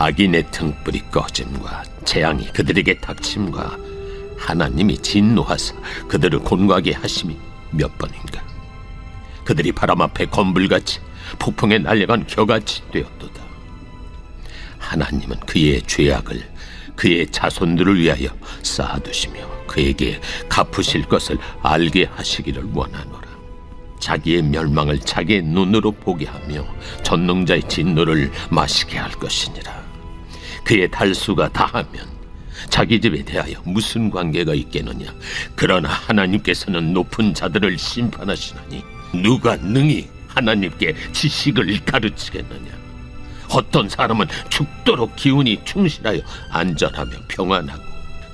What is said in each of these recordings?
악인의 등불이 꺼짐과 재앙이 그들에게 닥침과 하나님이 진노하사 그들을 곤고하게 하심이 몇 번인가. 그들이 바람 앞에 건불같이 폭풍에 날려간 겨같이 되었도다. 하나님은 그의 죄악을 그의 자손들을 위하여 쌓아두시며 그에게 갚으실 것을 알게 하시기를 원하노라. 자기의 멸망을 자기의 눈으로 보게 하며 전능자의 진노를 마시게 할 것이니라 그의 달수가 다하면 자기 집에 대하여 무슨 관계가 있겠느냐 그러나 하나님께서는 높은 자들을 심판하시나니 누가 능히 하나님께 지식을 가르치겠느냐 어떤 사람은 죽도록 기운이 충실하여 안전하며 평안하고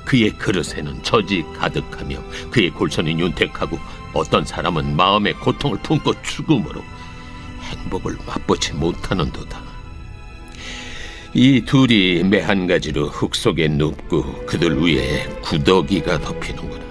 그의 그릇에는 젖이 가득하며 그의 골선이 윤택하고 어떤 사람은 마음의 고통을 품고 죽음으로 행복을 맛보지 못하는도다. 이 둘이 매한 가지로 흙 속에 눕고 그들 위에 구더기가 덮이는구나.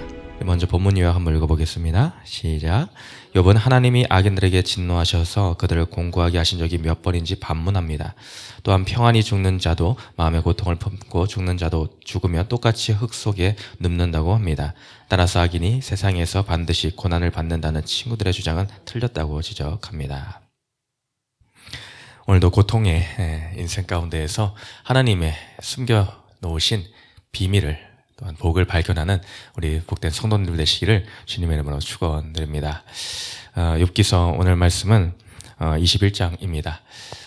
먼저 본문 요약 한번 읽어보겠습니다. 시작. 욥은 하나님이 악인들에게 진노하셔서 그들을 공고하게 하신 적이 몇 번인지 반문합니다. 또한 평안히 죽는 자도 마음의 고통을 품고 죽는 자도 죽으면 똑같이 흙 속에 눕는다고 합니다. 따라서 악인이 세상에서 반드시 고난을 받는다는 친구들의 주장은 틀렸다고 지적합니다. 오늘도 고통의 예, 인생 가운데에서 하나님의 숨겨 놓으신 비밀을 또한 복을 발견하는 우리 복된 성도님들 되시기를 주님의 이름으로 축원드립니다. 어, 욥기서 오늘 말씀은 어, 21장입니다.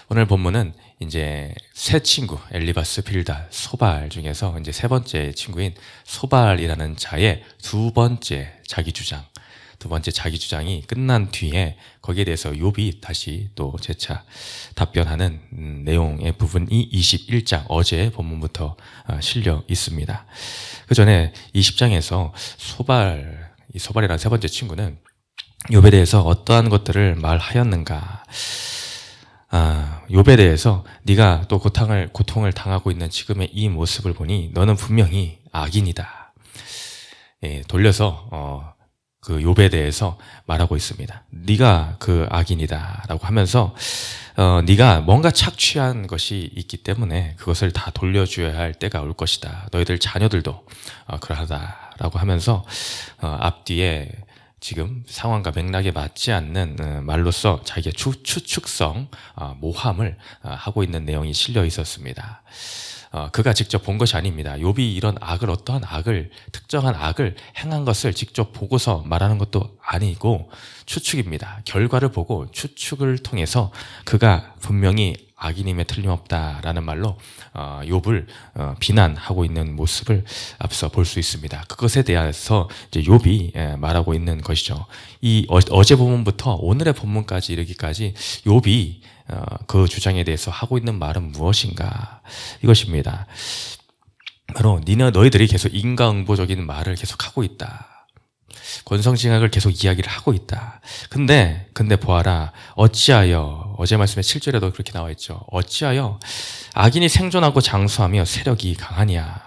오늘 본문은 이제 새 친구 엘리바스 빌다 소발 중에서 이제 세 번째 친구인 소발이라는 자의 두 번째 자기 주장 두 번째 자기 주장이 끝난 뒤에 거기에 대해서 욥이 다시 또 재차 답변하는 음, 내용의 부분이 21장 어제 본문부터 어, 실려 있습니다. 그 전에 20장에서 소발 이 소발이라는 세 번째 친구는 욥에 대해서 어떠한 것들을 말하였는가? 아, 욥에 대해서 네가 또 고통을 고통을 당하고 있는 지금의 이 모습을 보니 너는 분명히 악인이다. 예, 돌려서 어, 그 욥에 대해서 말하고 있습니다. 네가 그 악인이다라고 하면서 어, 네가 뭔가 착취한 것이 있기 때문에 그것을 다 돌려줘야 할 때가 올 것이다. 너희들 자녀들도 어, 그러하다라고 하면서 어, 앞뒤에 지금 상황과 맥락에 맞지 않는 어, 말로써 자기의 추, 추측성, 어, 모함을 어, 하고 있는 내용이 실려 있었습니다. 어, 그가 직접 본 것이 아닙니다. 욥이 이런 악을 어떠한 악을 특정한 악을 행한 것을 직접 보고서 말하는 것도 아니고 추측입니다. 결과를 보고 추측을 통해서 그가 분명히 악인임에 틀림없다라는 말로 어, 욥을 어, 비난하고 있는 모습을 앞서 볼 수 있습니다. 그것에 대해서 이제 욥이 예, 말하고 있는 것이죠. 이 어, 어제 본문부터 오늘의 본문까지 이르기까지 욥이 어, 그 주장에 대해서 하고 있는 말은 무엇인가 이것입니다. 바로 니네 너희들이 계속 인과응보적인 말을 계속 하고 있다. 권성징악을 계속 이야기를 하고 있다. 근데 근데 보아라 어찌하여 어제 말씀에 7절에도 그렇게 나와 있죠. 어찌하여 악인이 생존하고 장수하며 세력이 강하냐.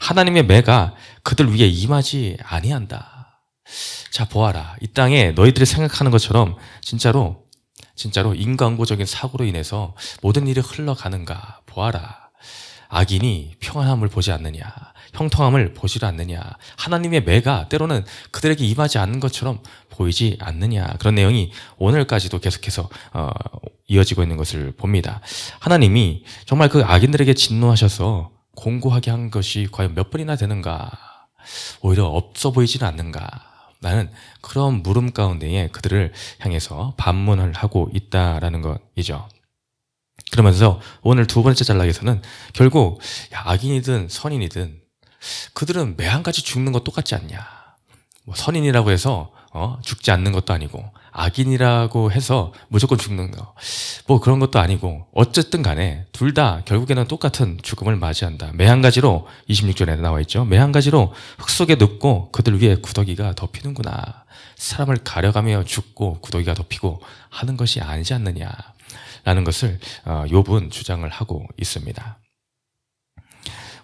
하나님의 매가 그들 위에 임하지 아니한다. 자 보아라 이 땅에 너희들이 생각하는 것처럼 진짜로 진짜로 인간고적인 사고로 인해서 모든 일이 흘러가는가 보아라. 악인이 평안함을 보지 않느냐, 형통함을 보지 않느냐, 하나님의 매가 때로는 그들에게 임하지 않는 것처럼 보이지 않느냐 그런 내용이 오늘까지도 계속해서 어, 이어지고 있는 것을 봅니다. 하나님이 정말 그 악인들에게 진노하셔서 공고하게 한 것이 과연 몇 번이나 되는가? 오히려 없어 보이지는 않는가? 나는 그런 물음 가운데에 그들을 향해서 반문을 하고 있다라는 것이죠. 그러면서 오늘 두 번째 전락에서는 결국 야, 악인이든 선인이든 그들은 매한 가지 죽는 것 똑같지 않냐. 뭐 선인이라고 해서 어, 죽지 않는 것도 아니고 악인이라고 해서 무조건 죽는 거. 뭐 그런 것도 아니고 어쨌든 간에 둘 다 결국에는 똑같은 죽음을 맞이한다. 매 한 가지로 26절에 나와 있죠. 매 한 가지로 흙 속에 눕고 그들 위에 구더기가 덮이는구나. 사람을 가려가며 죽고 구더기가 덮이고 하는 것이 아니지 않느냐. 라는 것을 어, 욥은 주장을 하고 있습니다.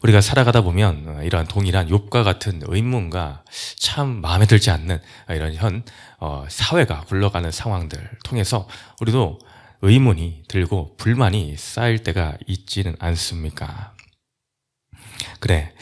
우리가 살아가다 보면 어, 이러한 동일한 욥과 같은 의문과 참 마음에 들지 않는 이런 현 어, 사회가 굴러가는 상황들 통해서 우리도 의문이 들고 불만이 쌓일 때가 있지는 않습니까? 그래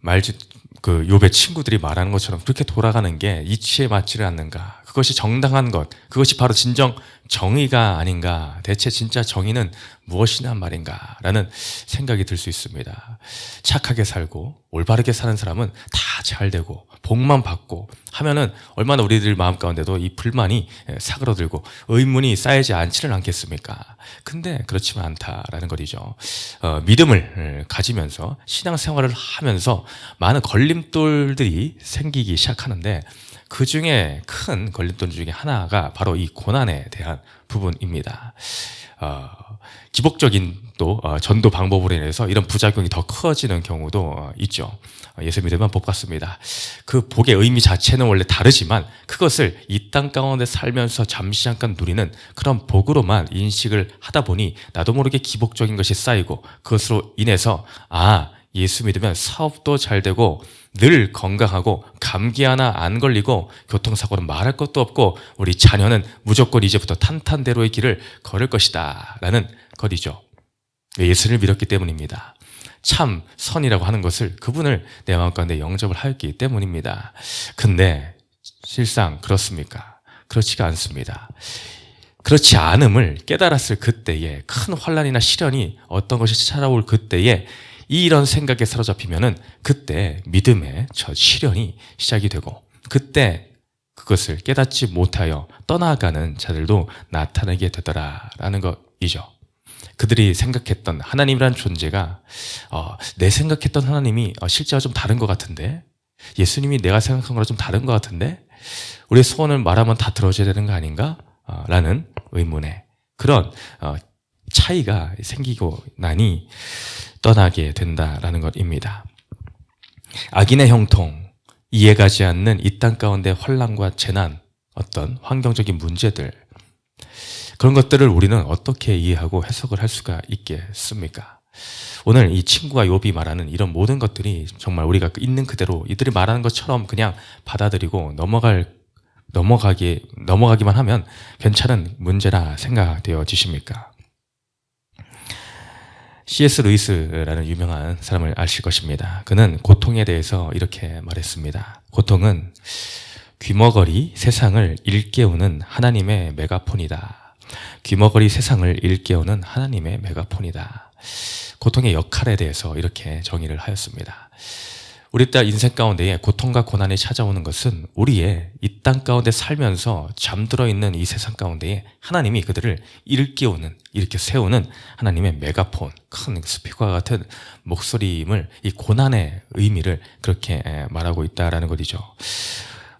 말지 그 욥의 친구들이 말하는 것처럼 그렇게 돌아가는 게 이치에 맞지를 않는가? 그것이 정당한 것, 그것이 바로 진정 정의가 아닌가? 대체 진짜 정의는 무엇이란 말인가? 라는 생각이 들 수 있습니다. 착하게 살고 올바르게 사는 사람은 다 잘 되고 복만 받고 하면은 얼마나 우리들 마음 가운데도 이 불만이 사그러들고 의문이 쌓이지 않지는 않겠습니까? 근데 그렇지만 않다라는 것이죠. 어, 믿음을 가지면서 신앙생활을 하면서 많은 걸림돌들이 생기기 시작하는데 그 중에 큰 걸림돌 중에 하나가 바로 이 고난에 대한 부분입니다. 어, 기복적인 또 어, 전도 방법으로 인해서 이런 부작용이 더 커지는 경우도 어, 있죠. 어, 예수 믿으면 복 받습니다. 그 복의 의미 자체는 원래 다르지만 그것을 이 땅 가운데 살면서 잠시 잠깐 누리는 그런 복으로만 인식을 하다 보니 나도 모르게 기복적인 것이 쌓이고 그것으로 인해서 아 예수 믿으면 사업도 잘 되고 늘 건강하고 감기 하나 안 걸리고 교통사고는 말할 것도 없고 우리 자녀는 무조건 이제부터 탄탄대로의 길을 걸을 것이다 라는 것이죠. 예수를 믿었기 때문입니다. 참 선이라고 하는 것을 그분을 내 마음 가운데 영접을 하였기 때문입니다. 근데 실상 그렇습니까? 그렇지가 않습니다. 그렇지 않음을 깨달았을 그때에 큰 환란이나 시련이 어떤 것이 찾아올 그때에 이런 생각에 사로잡히면은 그때 믿음의 저 시련이 시작이 되고 그때 그것을 깨닫지 못하여 떠나가는 자들도 나타나게 되더라라는 것이죠. 그들이 생각했던 하나님이란 존재가 어, 내 생각했던 하나님이 어, 실제와 좀 다른 것 같은데 예수님이 내가 생각한 거랑 좀 다른 것 같은데 우리의 소원을 말하면 다 들어줘야 되는 거 아닌가? 어, 라는 의문에 그런 어, 차이가 생기고 나니 떠나게 된다라는 것입니다. 악인의 형통, 이해가지 않는 이 땅 가운데 환란과 재난, 어떤 환경적인 문제들 그런 것들을 우리는 어떻게 이해하고 해석을 할 수가 있겠습니까? 오늘 이 친구가 욥이 말하는 이런 모든 것들이 정말 우리가 있는 그대로 이들이 말하는 것처럼 그냥 받아들이고 넘어갈 넘어가기 넘어가기만 하면 괜찮은 문제라 생각되어지십니까? C.S. 루이스라는 유명한 사람을 아실 것입니다. 그는 고통에 대해서 이렇게 말했습니다. 고통은 귀머거리 세상을 일깨우는 하나님의 메가폰이다. 귀머거리 세상을 일깨우는 하나님의 메가폰이다. 고통의 역할에 대해서 이렇게 정의를 하였습니다. 우리 딸 인생 가운데에 고통과 고난이 찾아오는 것은 우리의 이 땅 가운데 살면서 잠들어 있는 이 세상 가운데에 하나님이 그들을 일깨우는 이렇게 세우는 하나님의 메가폰 큰 스피커와 같은 목소리임을 이 고난의 의미를 그렇게 말하고 있다라는 것이죠.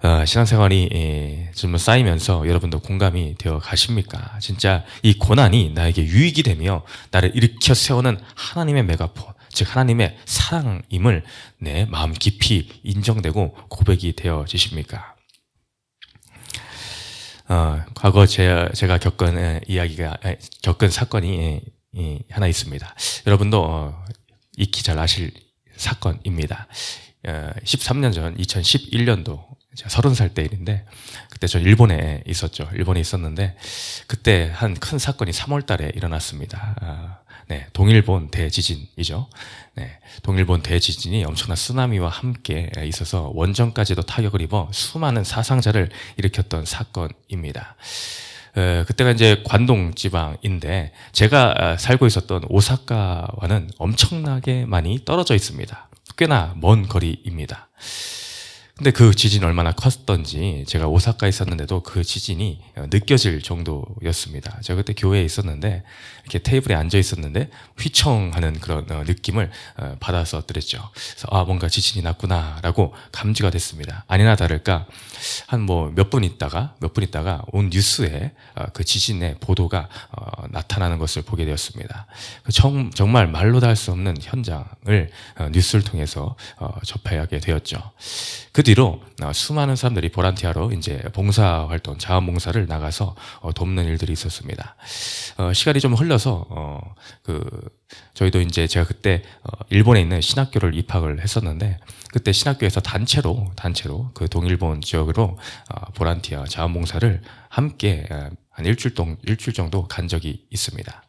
어, 신앙생활이 예, 좀 쌓이면서 여러분도 공감이 되어 가십니까? 진짜 이 고난이 나에게 유익이 되며 나를 일으켜 세우는 하나님의 메가폰 즉 하나님의 사랑임을 내 마음 깊이 인정되고 고백이 되어지십니까? 어, 과거 제, 제가 겪은 에, 이야기가 에, 겪은 사건이 하나 있습니다. 여러분도 어, 익히 잘 아실 사건입니다. 어, 13년 전 2011년도 제가 30살 때 일인데 그때 저 일본에 있었죠. 일본에 있었는데 그때 한 큰 사건이 3월 달에 일어났습니다. 아, 네, 동일본 대지진이죠. 네, 동일본 대지진이 엄청난 쓰나미와 함께 있어서 원전까지도 타격을 입어 수많은 사상자를 일으켰던 사건입니다. 어, 그때가 이제 관동 지방인데 제가 아, 살고 있었던 오사카와는 엄청나게 많이 떨어져 있습니다. 꽤나 먼 거리입니다. 근데 그 지진이 얼마나 컸던지 제가 오사카에 있었는데도 그 지진이 느껴질 정도였습니다. 제가 그때 교회에 있었는데 이렇게 테이블에 앉아 있었는데 휘청하는 그런 어, 느낌을 어, 받았었더랬죠. 그래서 아 뭔가 지진이 났구나라고 감지가 됐습니다. 아니나 다를까 한 뭐 몇 분 있다가 몇 분 있다가 온 뉴스에 어, 그 지진의 보도가 나타나는 것을 보게 되었습니다. 그 정말 말로 다할수 없는 현장을 뉴스를 통해서 접하게 되었죠. 그 뒤로 수많은 사람들이 보란티아로 이제 봉사 활동, 자원봉사를 나가서 돕는 일들이 있었습니다. 시간이 좀 흘러서 그 저희도 이제 제가 그때 일본에 있는 신학교를 입학을 했었는데 그때 신학교에서 단체로 단체로 그 동일본 지역으로 보란티아 자원봉사를 함께 한 일주일, 동, 일주일 정도 간 적이 있습니다.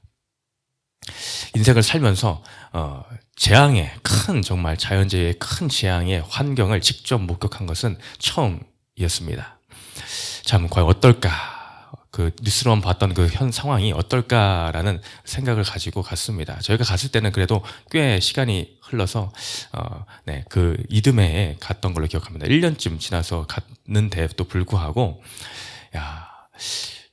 인생을 살면서 어, 재앙의 큰 정말 자연재해의 큰 재앙의 환경을 직접 목격한 것은 처음이었습니다. 참 과연 어떨까? 그 뉴스로만 봤던 그 현 상황이 어떨까라는 생각을 가지고 갔습니다. 저희가 갔을 때는 그래도 꽤 시간이 흘러서 어, 네, 그 이듬해에 갔던 걸로 기억합니다. 1년쯤 지나서 갔는데도 불구하고 야,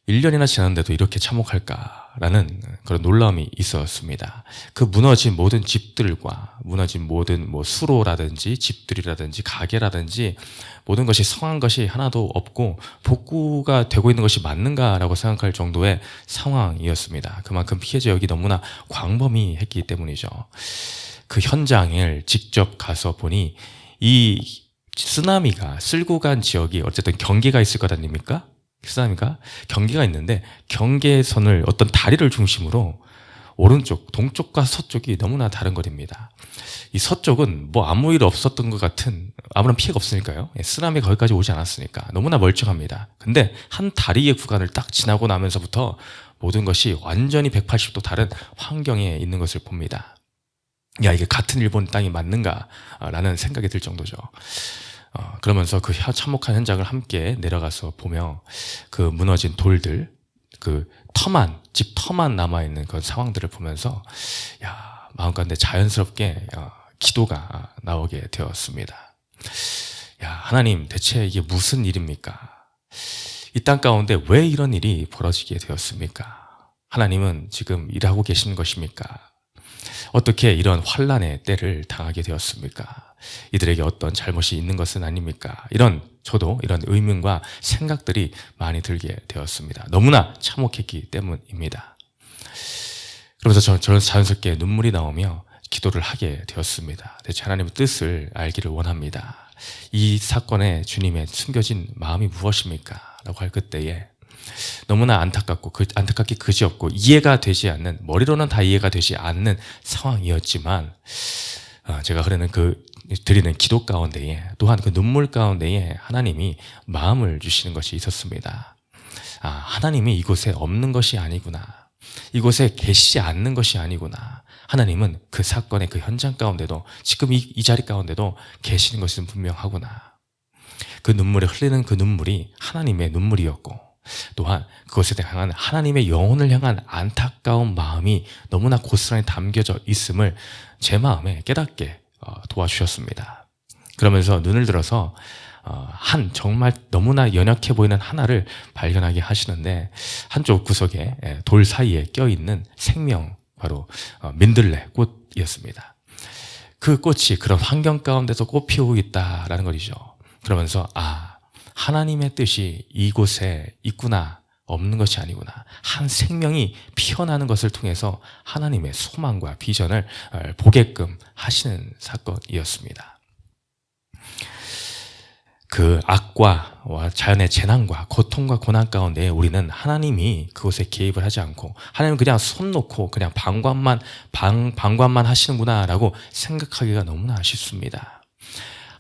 1년이나 지났는데도 이렇게 참혹할까 라는 그런 놀라움이 있었습니다. 그 무너진 모든 집들과 무너진 모든 뭐 수로라든지 집들이라든지 가게라든지 모든 것이 성한 것이 하나도 없고 복구가 되고 있는 것이 맞는가라고 생각할 정도의 상황이었습니다. 그만큼 피해 지역이 너무나 광범위했기 때문이죠. 그 현장을 직접 가서 보니 이 쓰나미가 쓸고 간 지역이 어쨌든 경계가 있을 것 아닙니까? 쓰나미가 경계가 있는데 경계선을 어떤 다리를 중심으로 오른쪽, 동쪽과 서쪽이 너무나 다른 거리입니다. 이 서쪽은 뭐 아무 일 없었던 것 같은 아무런 피해가 없으니까요. 예, 쓰나미 거기까지 오지 않았으니까 너무나 멀쩡합니다. 근데 한 다리의 구간을 딱 지나고 나면서부터 모든 것이 완전히 180도 다른 환경에 있는 것을 봅니다. 야, 이게 같은 일본 땅이 맞는가라는 생각이 들 정도죠. 어, 그러면서 그 혀- 참혹한 현장을 함께 내려가서 보며 그 무너진 돌들, 그 터만, 집 터만 남아 있는 그런 상황들을 보면서 야, 마음 가운데 자연스럽게 어, 기도가 나오게 되었습니다. 야, 하나님, 대체 이게 무슨 일입니까? 이 땅 가운데 왜 이런 일이 벌어지게 되었습니까? 하나님은 지금 일하고 계신 것입니까? 어떻게 이런 환란의 때를 당하게 되었습니까? 이들에게 어떤 잘못이 있는 것은 아닙니까? 이런 저도 이런 의문과 생각들이 많이 들게 되었습니다. 너무나 참혹했기 때문입니다. 그러면서 저, 저는 자연스럽게 눈물이 나오며 기도를 하게 되었습니다. 대체 하나님의 뜻을 알기를 원합니다. 이 사건에 주님의 숨겨진 마음이 무엇입니까? 라고 할 그때에 너무나 안타깝고 그 안타깝기 그지없고 이해가 되지 않는 머리로는 다 이해가 되지 않는 상황이었지만 어, 제가 흐르는 그 드리는 기도 가운데에 또한 그 눈물 가운데에 하나님이 마음을 주시는 것이 있었습니다. 아, 하나님이 이곳에 없는 것이 아니구나. 이곳에 계시지 않는 것이 아니구나. 하나님은 그 사건의 그 현장 가운데도 지금 이, 이 자리 가운데도 계시는 것은 분명하구나. 그 눈물이 흘리는 그 눈물이 하나님의 눈물이었고 또한 그것에 향한 하나님의 영혼을 향한 안타까운 마음이 너무나 고스란히 담겨져 있음을 제 마음에 깨닫게 어, 도와주셨습니다. 그러면서 눈을 들어서 어, 한 정말 너무나 연약해 보이는 하나를 발견하게 하시는데 한쪽 구석에 예, 돌 사이에 껴 있는 생명 바로 어, 민들레 꽃이었습니다. 그 꽃이 그런 환경 가운데서 꽃 피우고 있다라는 것이죠. 그러면서 아 하나님의 뜻이 이곳에 있구나 없는 것이 아니구나 한 생명이 피어나는 것을 통해서 하나님의 소망과 비전을 어, 보게끔 하시는 사건이었습니다. 그 악과 자연의 재난과 고통과 고난 가운데 우리는 하나님이 그곳에 개입을 하지 않고 하나님은 그냥 손 놓고 그냥 방관만 방, 방관만 하시는구나라고 생각하기가 너무나 쉽습니다.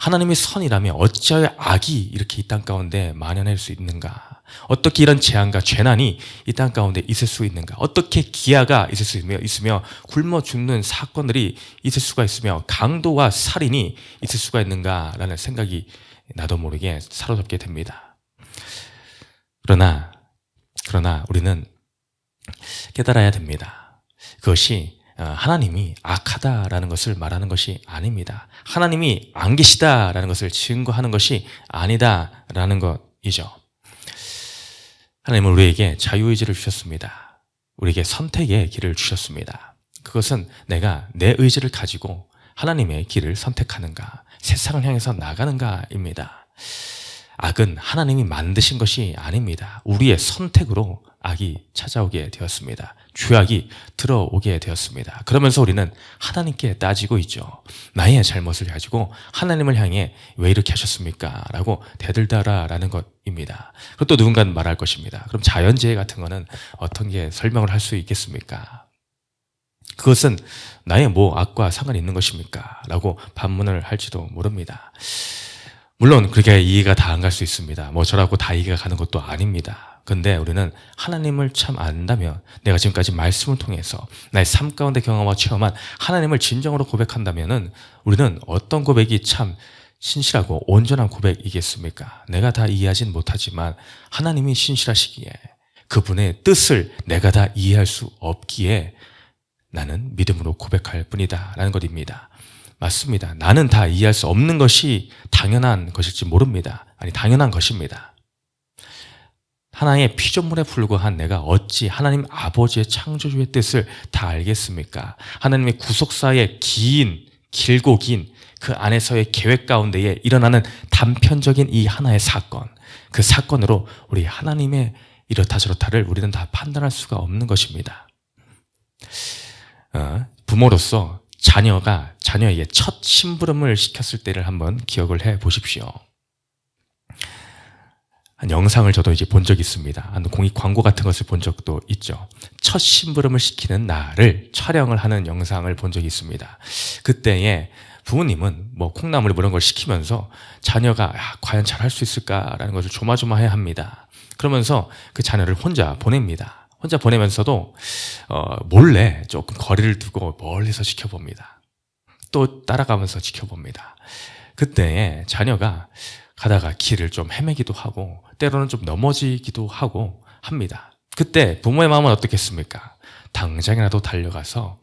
하나님의 선이라면 어찌하여 악이 이렇게 이 땅 가운데 만연할 수 있는가? 어떻게 이런 재앙과 재난이 이 땅 가운데 있을 수 있는가? 어떻게 기아가 있을 수 있으며, 있으며 굶어 죽는 사건들이 있을 수가 있으며 강도와 살인이 있을 수가 있는가라는 생각이 나도 모르게 사로잡게 됩니다. 그러나 그러나 우리는 깨달아야 됩니다. 그것이 어, 하나님이 악하다라는 것을 말하는 것이 아닙니다. 하나님이 안 계시다라는 것을 증거하는 것이 아니다라는 것이죠. 하나님은 우리에게 자유의지를 주셨습니다. 우리에게 선택의 길을 주셨습니다. 그것은 내가 내 의지를 가지고 하나님의 길을 선택하는가, 세상을 향해서 나가는가입니다. 악은 하나님이 만드신 것이 아닙니다. 우리의 선택으로 악이 찾아오게 되었습니다. 죄악이 들어오게 되었습니다. 그러면서 우리는 하나님께 따지고 있죠. 나의 잘못을 가지고 하나님을 향해 왜 이렇게 하셨습니까? 라고 대들다라라는 것입니다. 그리고 또 누군가는 말할 것입니다. 그럼 자연재해 같은 거는 어떤 게 설명을 할 수 있겠습니까? 그것은 나의 뭐 악과 상관이 있는 것입니까? 라고 반문을 할지도 모릅니다. 물론 그렇게 이해가 다 안 갈 수 있습니다. 뭐 저라고 다 이해가 가는 것도 아닙니다. 근데 우리는 하나님을 참 안다면 내가 지금까지 말씀을 통해서 나의 삶 가운데 경험하고 체험한 하나님을 진정으로 고백한다면은 우리는 어떤 고백이 참 신실하고 온전한 고백이겠습니까? 내가 다 이해하진 못하지만 하나님이 신실하시기에 그분의 뜻을 내가 다 이해할 수 없기에 나는 믿음으로 고백할 뿐이다. 라는 것입니다. 맞습니다. 나는 다 이해할 수 없는 것이 당연한 것일지 모릅니다. 아니, 당연한 것입니다. 하나의 피조물에 불과한 내가 어찌 하나님 아버지의 창조주의 뜻을 다 알겠습니까? 하나님의 구속사의 긴, 길고 긴 그 안에서의 계획 가운데에 일어나는 단편적인 이 하나의 사건, 그 사건으로 우리 하나님의 이렇다 저렇다를 우리는 다 판단할 수가 없는 것입니다. 어, 부모로서 자녀가 자녀에게 첫 심부름을 시켰을 때를 한번 기억을 해 보십시오. 한 영상을 저도 이제 본 적이 있습니다. 한 공익 광고 같은 것을 본 적도 있죠. 첫 심부름을 시키는 날을 촬영을 하는 영상을 본 적이 있습니다. 그때에 부모님은 뭐 콩나물 뭐 이런 걸 시키면서 자녀가 야, 과연 잘할 수 있을까라는 것을 조마조마해 합니다. 그러면서 그 자녀를 혼자 보냅니다. 혼자 보내면서도 어, 몰래 조금 거리를 두고 멀리서 지켜봅니다. 또 따라가면서 지켜봅니다. 그때 자녀가 가다가 길을 좀 헤매기도 하고 때로는 좀 넘어지기도 하고 합니다. 그때 부모의 마음은 어떻겠습니까? 당장이라도 달려가서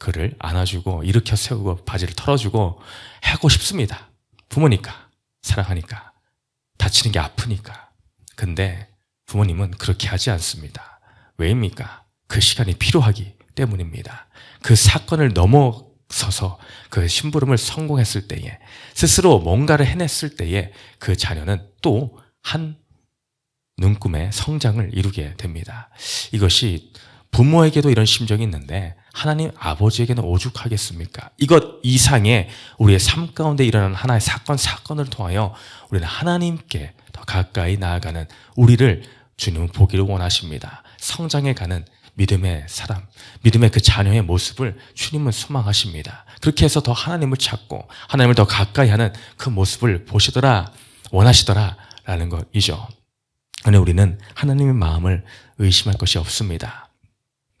그를 안아주고 일으켜 세우고 바지를 털어주고 하고 싶습니다. 부모니까 사랑하니까 다치는 게 아프니까. 근데 부모님은 그렇게 하지 않습니다. 왜입니까? 그 시간이 필요하기 때문입니다. 그 사건을 넘어서서 그 심부름을 성공했을 때에 스스로 뭔가를 해냈을 때에 그 자녀는 또 한 눈금의 성장을 이루게 됩니다. 이것이 부모에게도 이런 심정이 있는데 하나님 아버지에게는 오죽하겠습니까? 이것 이상의 우리의 삶 가운데 일어나는 하나의 사건 사건을 통하여 우리는 하나님께 더 가까이 나아가는 우리를 주님은 보기를 원하십니다. 성장해 가는 믿음의 사람, 믿음의 그 자녀의 모습을 주님은 소망하십니다. 그렇게 해서 더 하나님을 찾고 하나님을 더 가까이 하는 그 모습을 보시더라, 원하시더라 라는 것이죠. 그런데 우리는 하나님의 마음을 의심할 것이 없습니다.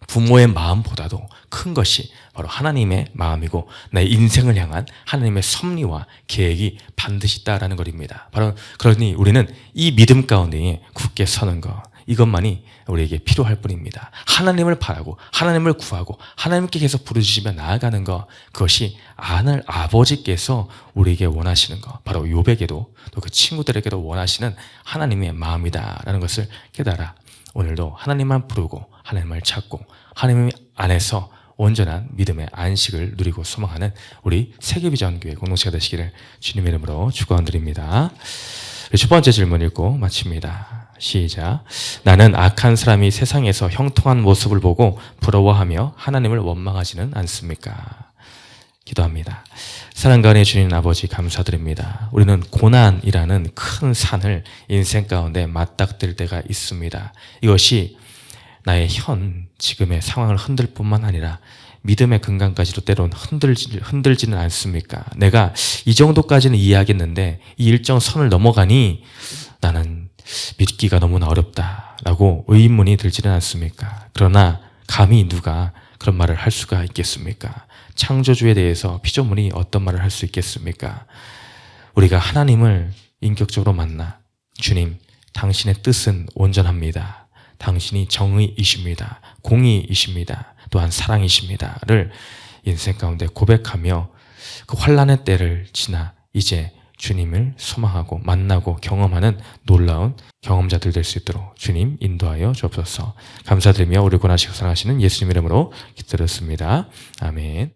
부모의 마음보다도 큰 것이 바로 하나님의 마음이고 내 인생을 향한 하나님의 섭리와 계획이 반드시 있다라는 것입니다. 바로 그러니 우리는 이 믿음 가운데 굳게 서는 것 이것만이 우리에게 필요할 뿐입니다. 하나님을 바라고 하나님을 구하고 하나님께 계속 부르짖으며 나아가는 것 그것이 아늘 아버지께서 우리에게 원하시는 것 바로 요백에도 또 그 친구들에게도 원하시는 하나님의 마음이다라는 것을 깨달아 오늘도 하나님만 부르고 하나님을 찾고 하나님 안에서 온전한 믿음의 안식을 누리고 소망하는 우리 세계비전교회 공동체가 되시기를 주님의 이름으로 축원드립니다. 첫 번째 질문 읽고 마칩니다. 시작. 나는 악한 사람이 세상에서 형통한 모습을 보고 부러워하며 하나님을 원망하지는 않습니까? 기도합니다. 은혜 주님 아버지 감사드립니다. 우리는 고난이라는 큰 산을 인생 가운데 맞닥뜨릴 때가 있습니다. 이것이 나의 현 지금의 상황을 흔들 뿐만 아니라 믿음의 근간까지도 때론 흔들지, 흔들지는 않습니까? 내가 이 정도까지는 이해하겠는데 이 일정 선을 넘어가니 나는 믿기가 너무나 어렵다라고 의문이 들지는 않습니까? 그러나 감히 누가 그런 말을 할 수가 있겠습니까? 창조주에 대해서 피조물이 어떤 말을 할 수 있겠습니까? 우리가 하나님을 인격적으로 만나 주님, 당신의 뜻은 온전합니다. 당신이 정의이십니다. 공의이십니다. 또한 사랑이십니다를 인생 가운데 고백하며 그 환란의 때를 지나 이제 주님을 소망하고 만나고 경험하는 놀라운 경험자들 될 수 있도록 주님 인도하여 주옵소서. 감사드리며 우리 권하시고 사랑하시는 예수님 이름으로 기도드렸습니다. 아멘.